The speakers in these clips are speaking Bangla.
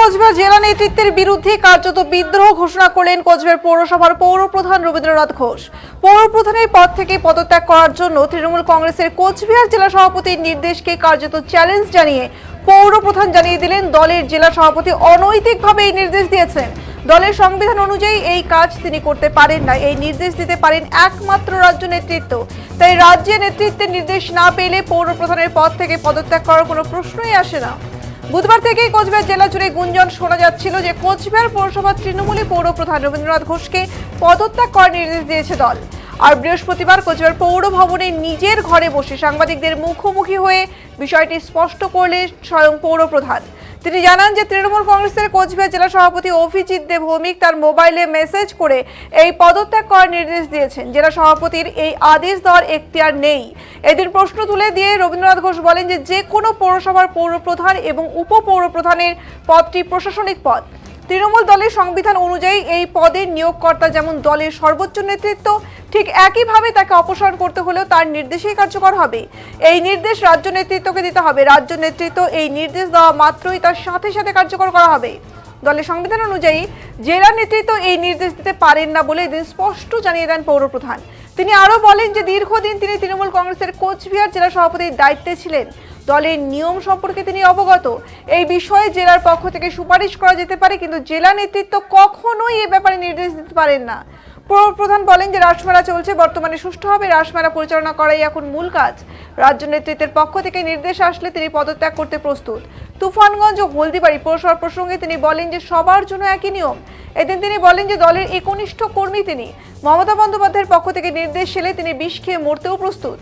কোচবিহার জেলা নেতৃত্বের বিরুদ্ধে কার্যত বিদ্রোহ ঘোষণা করলেন কোচবিহার পৌরসভার পৌর প্রধান রবীন্দ্রনাথ ঘোষ। পৌর প্রধানের পদ থেকে পদত্যাগ করার জন্য তৃণমূল কংগ্রেসের কোচবিহার জেলা সভাপতির নির্দেশকে কার্যত চ্যালেঞ্জ জানিয়ে পৌর প্রধান জানিয়ে দিলেন, দলের জেলা সভাপতি অনৈতিকভাবে এই নির্দেশ দিয়েছেন। দলের সংবিধান অনুযায়ী এই কাজ তিনি করতে পারেন না। এই নির্দেশ দিতে পারেন একমাত্র রাজ্য নেতৃত্ব। তাই রাজ্যের নেতৃত্বের নির্দেশ না পেলে পৌর প্রধানের পদ থেকে পদত্যাগ করার কোনো প্রশ্নই আসে না। বুধবার থেকেই কোচবিহার জেলা জুড়ে গুঞ্জন শোনা যাচ্ছিল যে কোচবিহার পৌরসভার তৃণমূলী পৌর প্রধান রবীন্দ্রনাথ ঘোষকে পদত্যাগ করার নির্দেশ দিয়েছে দল। আর বৃহস্পতিবার কোচবিহার পৌর ভবনে নিজের ঘরে বসে সাংবাদিকদের মুখোমুখি হয়ে বিষয়টি স্পষ্ট করলে স্বয়ং পৌর প্রধান। তিনি জানান যে তৃণমূল কংগ্রেসের কোচবিহার জেলা সভাপতি অভিজিৎ দে ভৌমিক তার মোবাইলে মেসেজ করে এই পদত্যাগ করার নির্দেশ দিয়েছেন। জেলা সভাপতির এই আদেশ দেওয়ার এখতিয়ার নেই। এদিন প্রশ্ন তুলে দিয়ে রবীন্দ্রনাথ ঘোষ বলেন যে যে কোনো পৌরসভার পৌরপ্রধান এবং উপপৌরপ্রধানের পদটি প্রশাসনিক পদ। তৃণমূল দলের সংবিধান অনুযায়ী এই পদের নিয়োগকর্তা যেমন দলের সর্বোচ্চ নেতৃত্ব, ঠিক একইভাবে তাকে অপসারণ করতে হলেও তার নির্দেশেই কার্যকর হবে। এই নির্দেশ রাজ্য নেতৃত্বকে দিতে হবে। রাজ্য নেতৃত্ব এই নির্দেশ দেওয়া মাত্রই তার সাথে সাথে কার্যকর করা হবে। দলের সংবিধান অনুযায়ী জেলা নেতৃত্ব এই নির্দেশ দিতে পারেন না বলে এদিন স্পষ্ট জানিয়ে দেন পৌরপ্রধান তিনি আরও বলেন যে দীর্ঘদিন তিনি তৃণমূল কংগ্রেসের কোচবিহার জেলা সভাপতির দায়িত্বে ছিলেন। দলের নিয়ম সম্পর্কে তিনি অবগত। এই বিষয়ে জেলার পক্ষ থেকে সুপারিশ করা যেতে পারে, কিন্তু জেলা নেতৃত্ব কখনোই এ ব্যাপারে নির্দেশ দিতে পারেন না। প্রধান বলেন যে রাসমেলা চলছে, বর্তমানে সুষ্ঠুভাবে রাসমেলা পরিচালনা করাই এখন মূল কাজ। রাজ্য নেতৃত্বের পক্ষ থেকে নির্দেশ আসলে তিনি পদত্যাগ করতে প্রস্তুত। তুফানগঞ্জ ও হলদিবাড়ি পৌরসভার প্রসঙ্গে তিনি বলেন যে সবার জন্য একই নিয়ম। এদিন তিনি বলেন যে দলের একনিষ্ঠ কর্মী তিনি। মমতা বন্দ্যোপাধ্যায়ের পক্ষ থেকে নির্দেশ এলে তিনি বিষ খেয়ে মরতেও প্রস্তুত।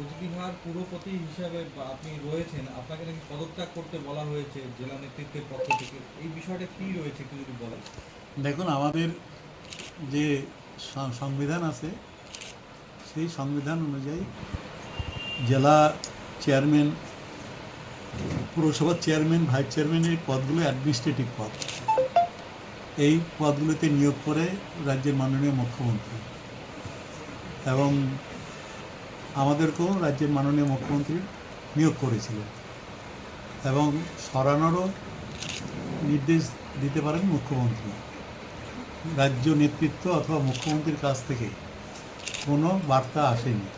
কোচবিহার পুরপতি হিসাবে আপনি রয়েছেন, আপনাকে নাকি পদত্যাগ করতে বলা হয়েছে জেলা নেতৃত্বের পক্ষ থেকে। এই বিষয়টা কি রয়েছে একটু যদি বলেন। দেখুন, আমাদের যে সংবিধান আছে, সেই সংবিধান অনুযায়ী জেলা চেয়ারম্যান, পুরসভার চেয়ারম্যান, ভাইস চেয়ারম্যান এই পদগুলো অ্যাডমিনিস্ট্রেটিভ পদ। এই পদগুলোতে নিয়োগ করে রাজ্যের মাননীয় মুখ্যমন্ত্রী এবং আমাদেরকেও রাজ্যের মাননীয় মুখ্যমন্ত্রী নিয়োগ করেছিলেন এবং সরানোরও নির্দেশ দিতে পারেন মুখ্যমন্ত্রী। রাজ্য নেতৃত্ব অথবা মুখ্যমন্ত্রীর কাছ থেকে কোনো বার্তা আসেনি।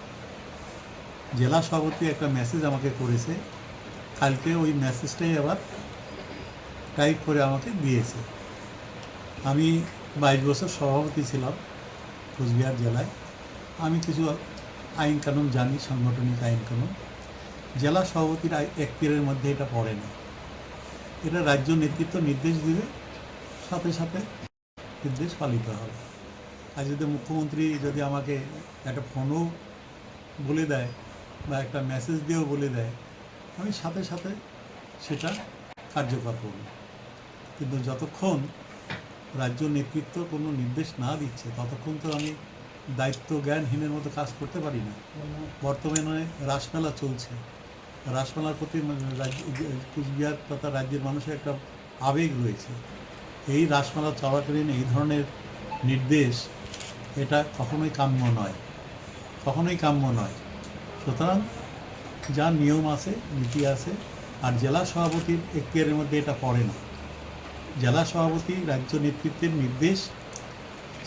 জেলা সভাপতি একটা মেসেজ আমাকে করেছে, কালকে ওই মেসেজটাই আবার টাইপ করে আমাকে দিয়েছে। আমি বাইশ বছর সভাপতি ছিলাম কোচবিহার জেলায়। আমি কিছু আইন কানুন জানি সাংগঠনিক আইন কানুন, জেলা সভাপতির এখতিয়ারের মধ্যে এটা পড়ে না এটা রাজ্য নেতৃত্ব নির্দেশ দিবে, সাথে সাথে নির্দেশ পালিত হবে। আর যদি মুখ্যমন্ত্রী যদি আমাকে একটা ফোনও বলে দেয় বা একটা মেসেজ দিয়েও বলে দেয়, আমি সাথে সাথে সেটা কার্যকর করব। কিন্তু যতক্ষণ রাজ্য নেতৃত্ব কোনো নির্দেশ না দিচ্ছে, ততক্ষণ তো আমি দায়িত্ব জ্ঞানহীনের মতো কাজ করতে পারি না। বর্তমানে রাসমেলা চলছে। রাসমেলার প্রতি কুচবিহার তথা রাজ্যের মানুষের একটা আবেগ রয়েছে। এই রাসমেলা চলাকালীন এই ধরনের নির্দেশ এটা কখনোই কাম্য নয়। কখনোই কাম্য নয়। সুতরাং যা নিয়ম আছে, নীতি আছে, আর জেলা সভাপতির এখতিয়ারের মধ্যে এটা পড়ে না। জেলা সভাপতি রাজ্য নেতৃত্বের নির্দেশ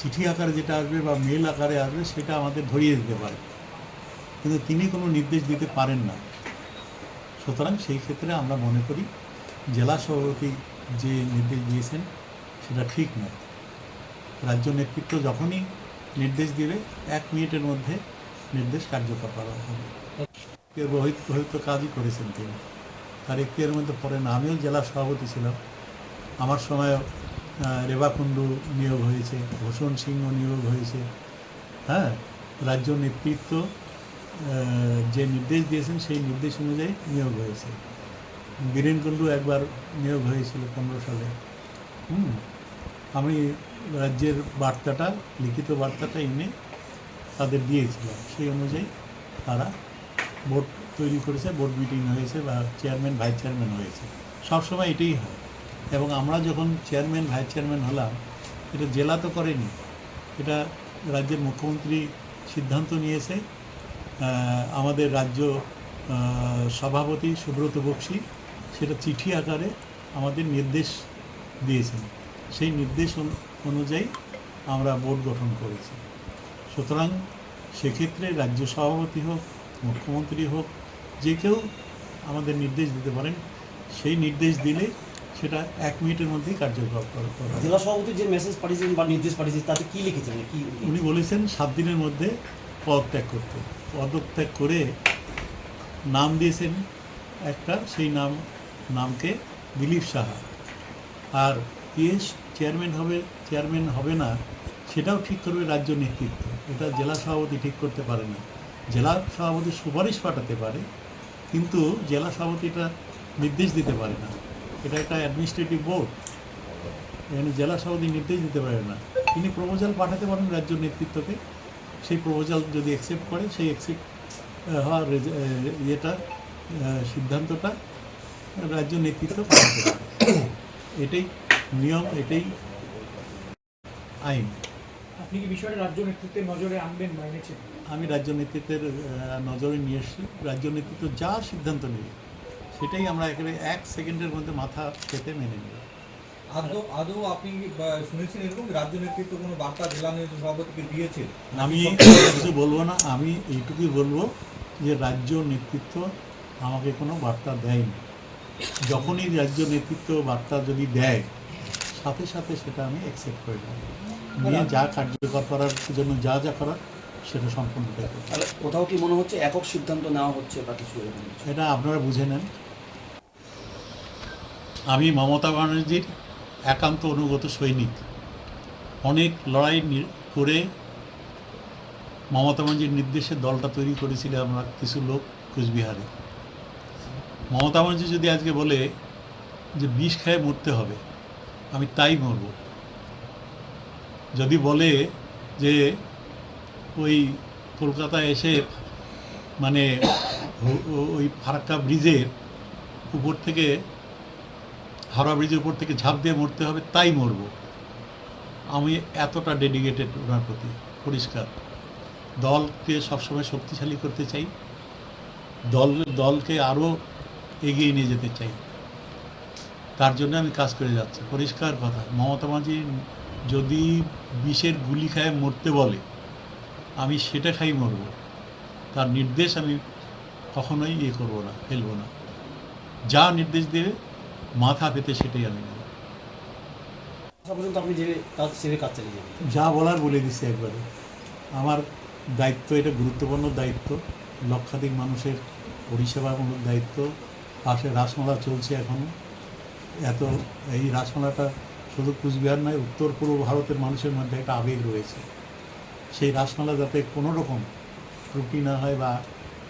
চিঠি আকারে যেটা আসবে বা মেল আকারে আসবে, সেটা আমাদের ধরিয়ে দিতে পারে। কিন্তু তিনি কোনো নির্দেশ দিতে পারেন না। সুতরাং সেই ক্ষেত্রে আমরা মনে করি, জেলা সভাপতি যে নির্দেশ দিয়েছেন, সেটা ঠিক নয়। রাজ্য নেতৃত্ব যখনই নির্দেশ দিবে, এক মিনিটের মধ্যে নির্দেশ কার্যকর করা হবে। রোহিত কাজই করেছেন তিনি। তার এখতিয়ারের মধ্যে পড়ে না আমিও জেলা সভাপতি ছিলাম। আমার সময় রেবা কুণ্ডু নিয়োগ হয়েছে, ভূষণ সিংহ নিয়োগ হয়েছে। হ্যাঁ রাজ্য নেতৃত্ব যে নির্দেশ দিয়েছেন সেই নির্দেশ অনুযায়ী নিয়োগ হয়েছে। বীরেন কুণ্ডু একবার নিয়োগ হয়েছিল পনেরো সালে। হুম, আমি রাজ্যের বার্তাটা, লিখিত বার্তাটা এনে তাদের দিয়েছিলাম। সেই অনুযায়ী তারা বোর্ড তৈরি করেছে, বোর্ড মিটিং হয়েছে বা চেয়ারম্যান, ভাইস চেয়ারম্যান হয়েছে। সবসময় এটাই হয়। এবং আমরা যখন চেয়ারম্যান, ভাইস চেয়ারম্যান হলাম, এটা জেলা তো করেনি, এটা রাজ্যের মুখ্যমন্ত্রী সিদ্ধান্ত নিয়েছে। আমাদের রাজ্য সভাপতি সুব্রত বক্সি সেটা চিঠি আকারে আমাদের নির্দেশ দিয়েছেন। সেই নির্দেশ অনু- অনুযায়ী আমরা বোর্ড গঠন করেছি। সুতরাং সেক্ষেত্রে রাজ্য সভাপতি হোক, মুখ্যমন্ত্রী হোক, যে কেউ আমাদের নির্দেশ দিতে পারেন, সেই নির্দেশ দিলে সেটা এক মিনিটের মধ্যেই কার্যকর করা করা জেলা সভাপতি যে মেসেজ পাঠিয়েছেন বা নির্দেশ পাঠিয়েছেন তাতে কি লিখেছেন? মানে কি উনি বলেছেন সাত দিনের মধ্যে পদত্যাগ করতে। পদত্যাগ করে নাম দিয়েছেন একটা সেই নাম নামকে দিলীপ সাহা। আর কে চেয়ারম্যান হবে চেয়ারম্যান হবে না সেটাও ঠিক করবে রাজ্য নেতৃত্ব। এটা জেলা সভাপতি ঠিক করতে পারে না। জেলা সভাপতি সুপারিশ পাঠাতে পারে কিন্তু জেলা সভাপতি এটা নির্দেশ দিতে পারে না। এটা একটা অ্যাডমিনিস্ট্রেটিভ বোর্ড এখানে জেলা সভাপতি নির্দেশ দিতে পারে না। তিনি প্রপোজাল পাঠাতে পারেন রাজ্য নেতৃত্বকে। সেই প্রপোজাল যদি অ্যাকসেপ্ট করে সেই অ্যাকসেপ্ট হওয়ার ইয়েটা সিদ্ধান্তটা রাজ্য নেতৃত্ব পাঠাতে পারে। এটাই নিয়ম এটাই আইন। আপনি কি বিষয়টা রাজ্য নেতৃত্বের নজরে আনবেন বা এনেছেন? আমি রাজ্য নেতৃত্বের নজরে নিয়ে এসেছি। রাজ্য নেতৃত্ব যা সিদ্ধান্ত নেবে। সেটাই আমরা একেবারে এক সেকেন্ডের মধ্যে মাথা খেতে মেনে নেব আদৌ আদৌ আপনি শুনেছেন এরকম? রাজ্য নেতৃত্ব কোনো বার্তা জেলা নেতৃত্ব সভাপতিকে দিয়েছে আমি কিছু বলব না আমি এইটুকুই বলব যে রাজ্য নেতৃত্ব আমাকে কোনো বার্তা দেয়নি। যখনই রাজ্য নেতৃত্ব বার্তা যদি দেয় সাথে সাথে সেটা আমি অ্যাকসেপ্ট করে নেব। নিয়ে যা কার্যকর করার জন্য যা যা করার সেটা সম্পূর্ণ কোথাও কি মনে হচ্ছে একক সিদ্ধান্ত নেওয়া হচ্ছে বা কিছু? এটা আপনারা বুঝে নেন। আমি মমতা ব্যানার্জির একান্ত অনুগত সৈনিক। অনেক লড়াই করে মমতা ব্যানার্জির নির্দেশে দলটা তৈরি করেছিল আমরা কিছু লোক কুচবিহারে। মমতা ব্যানার্জি যদি আজকে বলে যে বিষ খেয়ে মরতে হবে, আমি তাই মরব যদি বলে যে ওই কলকাতায় এসে মানে ওই ফারাক্কা ব্রিজের উপর থেকে হাওড়া ব্রিজের উপর থেকে ঝাঁপ দিয়ে মরতে হবে, তাই মরব। আমি এতটা ডেডিকেটেড ওনার প্রতি, পরিষ্কার। দলকে সবসময় শক্তিশালী করতে চাই, দল, দলকে আরও এগিয়ে নিয়ে যেতে চাই। তার জন্য আমি কাজ করে যাচ্ছি, পরিষ্কার কথা। মমতা মাঝি যদি বিষের গুলি খায়, মরতে বলে, আমি সেটা খাই মরব। তার নির্দেশ আমি কখনোই ইয়ে করব না, ফেলব না। যা নির্দেশ দেবে মাথা পেতে সেটাই আমি নেব যে যাবেন যা বলার বলে দিচ্ছি একবারে। আমার দায়িত্ব এটা গুরুত্বপূর্ণ দায়িত্ব। লক্ষাধিক মানুষের পরিষেবামূলক দায়িত্ব। পাশে রাসমালা চলছে এখনও এত এই রাসমালাটা শুধু কুচবিহার নয় উত্তর পূর্ব ভারতের মানুষের মধ্যে একটা আবেগ রয়েছে। সেই রাসমালা যাতে কোনো রকম ত্রুটি না হয় বা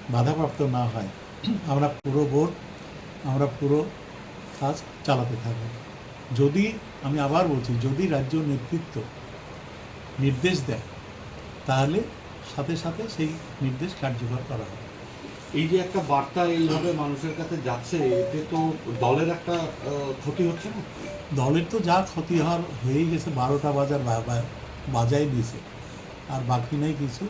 বাধাপ্রাপ্ত না হয় আমরা পুরো বোর্ড আমরা পুরো কাজ চালাতে থাকব। যদি আমি আবার বলছি যদি রাজ্য নেতৃত্ব নির্দেশ দেয় তাহলে সাথে সাথে সেই নির্দেশ কার্যকর করা হবে। এই যে একটা বার্তা এইভাবে মানুষের কাছে যাচ্ছে এতে তো দলের একটা ক্ষতি হচ্ছে না? দলের তো যা ক্ষতি হওয়ার হয়েই গেছে বারোটা বাজার বাজাই দিয়েছে। আর বাকি নেই কিছু।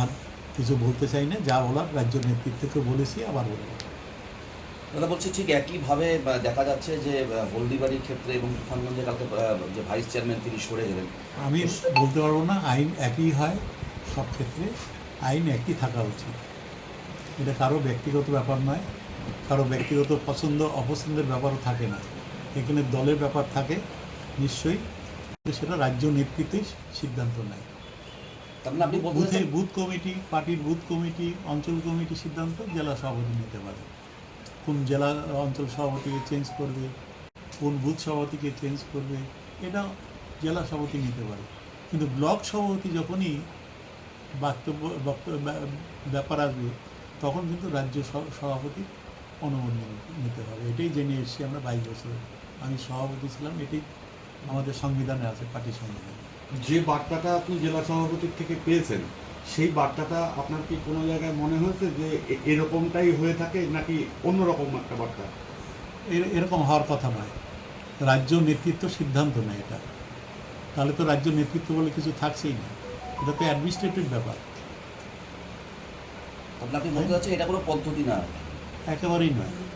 আর কিছু বলতে চাই না যা বলার রাজ্য নেতৃত্বকে বলেছি আবার বলব। দাদা বলছি ঠিক একইভাবে দেখা যাচ্ছে যে হলদিবাড়ির ক্ষেত্রে এবং তুফানগঞ্জে কালকে যে ভাইস চেয়ারম্যান তিনি সরে গেলেন। আমি বলতে পারব না আইন একই হয় সব ক্ষেত্রে আইন একই থাকা উচিত। এটা কারও ব্যক্তিগত ব্যাপার নয় কারও ব্যক্তিগত পছন্দ অপছন্দের ব্যাপারও থাকে না। এখানে দলের ব্যাপার থাকে নিশ্চয়ই সেটা রাজ্য নেতৃত্বেই সিদ্ধান্ত নেয়। মানে আপনি বলতে বুথে বুথ কমিটি পার্টির বুথ কমিটি অঞ্চল কমিটি সিদ্ধান্ত জেলা সভাপতি নিতে পারে। কোন জেলা অঞ্চল সভাপতিকে চেঞ্জ করবে, কোন বুথ সভাপতিকে চেঞ্জ করবে, এটা জেলা সভাপতি নিতে পারে। কিন্তু ব্লক সভাপতি যখনই বক্তব্য বক্তব্য ব্যাপার আসবে, তখন কিন্তু রাজ্য সভাপতি অনুমোদন নিতে হবে। এটাই জেনে এসেছি আমরা বাইশ বছর। আমি সভাপতি ছিলাম, এটাই আমাদের সংবিধানে আছে পার্টি সংবিধানে। যে বার্তাটা আপনি জেলা সভাপতির থেকে পেয়েছেন সেই বার্তাটা আপনার কি কোনো জায়গায় মনে হয়েছে যে এরকমটাই হয়ে থাকে নাকি অন্যরকম একটা বার্তা? এর- এরকম হওয়ার কথা নয়। রাজ্য নেতৃত্ব সিদ্ধান্ত নেয় এটা। তাহলে তো রাজ্য নেতৃত্ব বলে কিছু থাকছেই না। এটা তো অ্যাডমিনিস্ট্রেটিভ ব্যাপার। আপনাকে বলতে হচ্ছে এটা কোনো পদ্ধতি না। একেবারেই নয়।